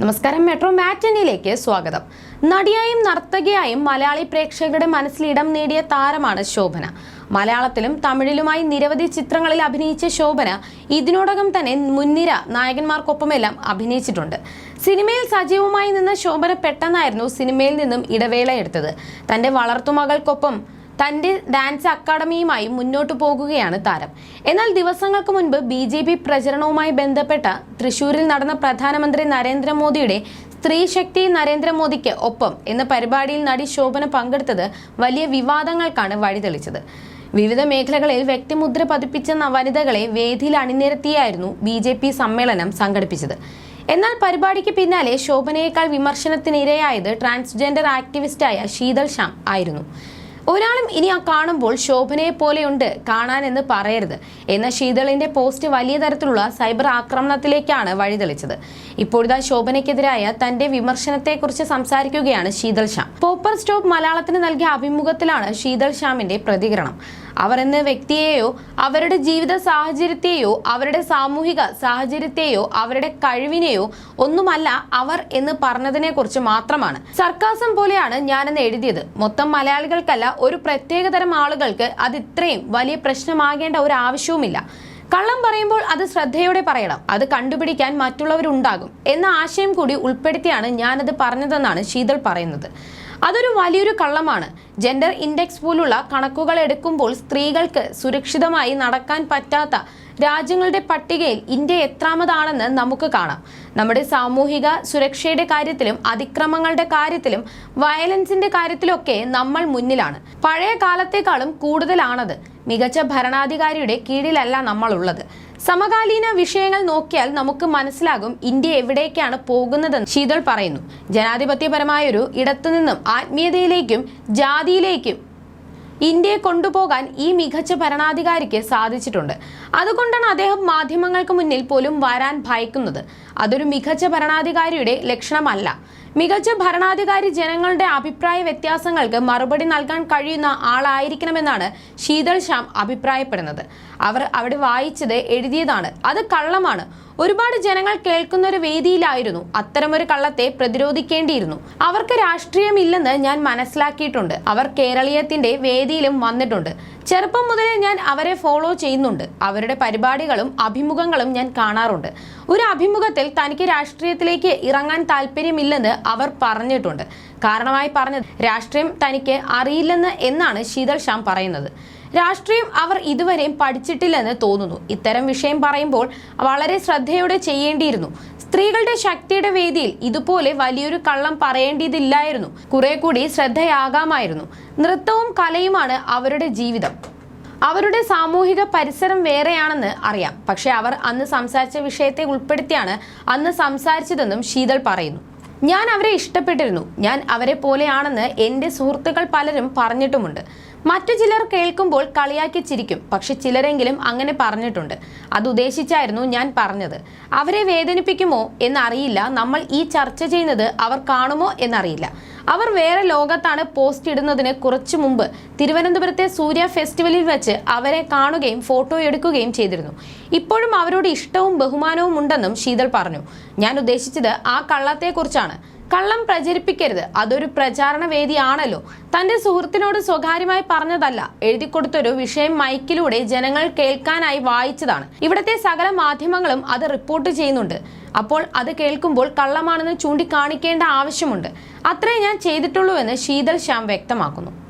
നമസ്കാരം. മെട്രോ മാറ്റനിയിലേക്ക് സ്വാഗതം. നടിയായും നർത്തകിയായും മലയാളി പ്രേക്ഷകരുടെ മനസ്സിൽ ഇടം നേടിയ താരമാണ് ശോഭന. മലയാളത്തിലും തമിഴിലുമായി നിരവധി ചിത്രങ്ങളിൽ അഭിനയിച്ച ശോഭന ഇതിനോടകം തന്നെ മുൻനിര നായകന്മാർക്കൊപ്പമെല്ലാം അഭിനയിച്ചിട്ടുണ്ട്. സിനിമയിൽ സജീവമായി നിന്ന ശോഭന പെട്ടെന്നായിരുന്നു സിനിമയിൽ നിന്നും ഇടവേള എടുത്തത് തന്റെ വളർത്തുമകൾക്കൊപ്പം തന്റെ ഡാൻസ് അക്കാദമിയുമായി മുന്നോട്ടു പോകുകയാണ് താരം. എന്നാൽ ദിവസങ്ങൾക്ക് മുൻപ് ബി ജെ പി പ്രചരണവുമായി ബന്ധപ്പെട്ട തൃശൂരിൽ നടന്ന പ്രധാനമന്ത്രി നരേന്ദ്രമോദിയുടെ സ്ത്രീ ശക്തി നരേന്ദ്രമോദിക്ക് ഒപ്പം എന്ന പരിപാടിയിൽ നടി ശോഭന പങ്കെടുത്തത് വലിയ വിവാദങ്ങൾക്കാണ് വഴിതെളിച്ചത്. വിവിധ മേഖലകളിൽ വ്യക്തിമുദ്ര പതിപ്പിച്ച വനിതകളെ വേദിയിൽ അണിനിരത്തിയായിരുന്നു ബി ജെ പി സമ്മേളനം സംഘടിപ്പിച്ചത്. എന്നാൽ പരിപാടിക്ക് പിന്നാലെ ശോഭനയേക്കാൾ വിമർശനത്തിനിരയായത് ട്രാൻസ്ജെൻഡർ ആക്ടിവിസ്റ്റായ ശീതൾ ഷാം ആയിരുന്നു. ഒരാളും ഇനി ആ കാണുമ്പോൾ ശോഭനയെ പോലെയുണ്ട് കാണാനെന്ന് പറയരുത്. എന്ന ശീതളിന്റെ പോസ്റ്റ് വലിയ തരത്തിലുള്ള സൈബർ ആക്രമണത്തിലേക്കാണ് വഴിതെളിച്ചത്. ഇപ്പോഴിതാ ശോഭനയ്ക്കെതിരായ തന്റെ വിമർശനത്തെക്കുറിച്ച് സംസാരിക്കുകയാണ് ശീതൾ ശ്യാം. പോപ്പർ സ്റ്റോപ്പ് മലയാളത്തിന് നൽകിയ അഭിമുഖത്തിലാണ് ശീതൾ ശ്യാമിന്റെ പ്രതികരണം. അവർ എന്ന വ്യക്തിയെയോ അവരുടെ ജീവിത സാഹചര്യത്തെയോ അവരുടെ സാമൂഹിക സാഹചര്യത്തെയോ അവരുടെ കഴിവിനെയോ ഒന്നുമല്ല അവർ എന്ന് പറഞ്ഞതിനെ കുറിച്ച് മാത്രമാണ്. സർക്കാസം പോലെയാണ് ഞാനെന്ന് എഴുതിയത്. മൊത്തം മലയാളികൾക്കല്ല ഒരു പ്രത്യേകതരം ആളുകൾക്ക് അത് ഇത്രയും വലിയ പ്രശ്നമാകേണ്ട ഒരു ആവശ്യവുമില്ല. കള്ളം പറയുമ്പോൾ അത് ശ്രദ്ധയോടെ പറയണം. അത് കണ്ടുപിടിക്കാൻ മറ്റുള്ളവരുണ്ടാകും. എന്ന ആശയം കൂടി ഉൾപ്പെടുത്തിയാണ് ഞാനത് പറഞ്ഞതെന്നാണ് ശീതൾ പറയുന്നത്. അതൊരു വലിയൊരു കള്ളമാണ്. ജെൻഡർ ഇൻഡെക്സ് പോലുള്ള കണക്കുകൾ എടുക്കുമ്പോൾ സ്ത്രീകൾക്ക് സുരക്ഷിതമായി നടക്കാൻ പറ്റാത്ത രാജ്യങ്ങളുടെ പട്ടികയിൽ ഇന്ത്യ എത്രാമതാണെന്ന് നമുക്ക് കാണാം. നമ്മുടെ സാമൂഹിക സുരക്ഷയുടെ കാര്യത്തിലും അതിക്രമങ്ങളുടെ കാര്യത്തിലും വയലൻസിന്റെ കാര്യത്തിലൊക്കെ നമ്മൾ മുന്നിലാണ്. പഴയ കാലത്തെക്കാളും കൂടുതലാണത്. മികച്ച ഭരണാധികാരിയുടെ കീഴിലല്ല നമ്മളുള്ളത്. സമകാലീന വിഷയങ്ങൾ നോക്കിയാൽ നമുക്ക് മനസ്സിലാകും ഇന്ത്യ എവിടേക്കാണ് പോകുന്നതെന്ന് ശീതൾ പറയുന്നു. ജനാധിപത്യപരമായൊരു ഇടത്തുനിന്നും ആത്മീയതയിലേക്കും ജാതിയിലേക്കും ഇന്ത്യയെ കൊണ്ടുപോകാൻ ഈ മികച്ച ഭരണാധികാരിക്ക് സാധിച്ചിട്ടുണ്ട്. അതുകൊണ്ടാണ് അദ്ദേഹം മാധ്യമങ്ങൾക്ക് മുന്നിൽ പോലും വരാൻ ഭയക്കുന്നത്. അതൊരു മികച്ച ഭരണാധികാരിയുടെ ലക്ഷണമല്ല. മികച്ച ഭരണാധികാരി ജനങ്ങളുടെ അഭിപ്രായ വ്യത്യാസങ്ങൾക്ക് മറുപടി നൽകാൻ കഴിയുന്ന ആളായിരിക്കണമെന്നാണ് ശീതൾ ശ്യാം അഭിപ്രായപ്പെടുന്നത്. അവർ അവിടെ വായിച്ചത് എഴുതിയതാണ്. അത് കള്ളമാണ്. ഒരുപാട് ജനങ്ങൾ കേൾക്കുന്ന ഒരു വേദിയിലായിരുന്നു. അത്തരമൊരു കള്ളത്തെ പ്രതിരോധിക്കേണ്ടിയിരുന്നു. അവർക്ക് രാഷ്ട്രീയമില്ലെന്ന് ഞാൻ മനസ്സിലാക്കിയിട്ടുണ്ട്. അവർ കേരളീയത്തിന്റെ വേദിയിലും വന്നിട്ടുണ്ട്. ചെറുപ്പം മുതലേ ഞാൻ അവരെ ഫോളോ ചെയ്യുന്നുണ്ട്. അവരുടെ പരിപാടികളും അഭിമുഖങ്ങളും ഞാൻ കാണാറുണ്ട്. ഒരു അഭിമുഖത്തിൽ തനിക്ക് രാഷ്ട്രീയത്തിലേക്ക് ഇറങ്ങാൻ താല്പര്യമില്ലെന്ന് അവർ പറഞ്ഞിട്ടുണ്ട്. കാരണമായി പറഞ്ഞത് രാഷ്ട്രീയം തനിക്ക് അറിയില്ലെന്ന് എന്നാണ് ശീതൾ ഷാം പറയുന്നത്. രാഷ്ട്രീയം അവർ ഇതുവരെയും പഠിച്ചിട്ടില്ലെന്ന് തോന്നുന്നു. ഇത്തരം വിഷയം പറയുമ്പോൾ വളരെ ശ്രദ്ധയോടെ ചെയ്യേണ്ടിയിരുന്നു. സ്ത്രീകളുടെ ശക്തിയുടെ വേദിയിൽ ഇതുപോലെ വലിയൊരു കള്ളം പറയേണ്ടതില്ലായിരുന്നു കുറെ കൂടി ശ്രദ്ധയാകാമായിരുന്നു. നൃത്തവും കലയുമാണ് അവരുടെ ജീവിതം. അവരുടെ സാമൂഹിക പരിസരം വേറെയാണെന്ന് അറിയാം. പക്ഷേ അവർ അന്ന് സംസാരിച്ച വിഷയത്തെ ഉൾപ്പെടുത്തിയാണ് അന്ന് സംസാരിച്ചതെന്നും ശീതൾ പറയുന്നു. ഞാൻ അവരെ ഇഷ്ടപ്പെട്ടിരുന്നു. ഞാൻ അവരെ പോലെയാണെന്ന് എന്റെ സുഹൃത്തുക്കൾ പലരും പറഞ്ഞിട്ടുമുണ്ട്. മറ്റു ചിലർ കേൾക്കുമ്പോൾ കളിയാക്കി ചിരിക്കും. പക്ഷെ ചിലരെങ്കിലും അങ്ങനെ പറഞ്ഞിട്ടുണ്ട്. അത് ഉദ്ദേശിച്ചായിരുന്നു ഞാൻ പറഞ്ഞത്. അവരെ വേദനിപ്പിക്കുമോ എന്നറിയില്ല. നമ്മൾ ഈ ചർച്ച ചെയ്യുന്നത് അവർ കാണുമോ എന്നറിയില്ല. അവർ വേറെ ലോകത്താണ് പോസ്റ്റ് ഇടുന്നതിന് കുറച്ചു മുമ്പ് തിരുവനന്തപുരത്തെ സൂര്യ ഫെസ്റ്റിവലിൽ വെച്ച് അവരെ കാണുകയും ഫോട്ടോ എടുക്കുകയും ചെയ്തിരുന്നു. ഇപ്പോഴും അവരോട് ഇഷ്ടവും ബഹുമാനവും ഉണ്ടെന്നും ശീതൾ പറഞ്ഞു. ഞാൻ ഉദ്ദേശിച്ചത് ആ കള്ളത്തെക്കുറിച്ചാണ്. കള്ളം പ്രചരിപ്പിക്കരുത്. അതൊരു പ്രചാരണ വേദിയാണല്ലോ. തന്റെ സുഹൃത്തിനോട് സ്വകാര്യമായി പറഞ്ഞതല്ല. എഴുതി കൊടുത്തൊരു വിഷയം മൈക്കിലൂടെ ജനങ്ങൾ കേൾക്കാനായി വായിച്ചതാണ്. ഇവിടത്തെ സകല മാധ്യമങ്ങളും അത് റിപ്പോർട്ട് ചെയ്യുന്നുണ്ട്. അപ്പോൾ അത് കേൾക്കുമ്പോൾ കള്ളമാണെന്ന് ചൂണ്ടിക്കാണിക്കേണ്ട ആവശ്യമുണ്ട്. അത്രേ ഞാൻ ചെയ്തിട്ടുള്ളൂ എന്ന് ശീതൽ ശ്യാം വ്യക്തമാക്കുന്നു.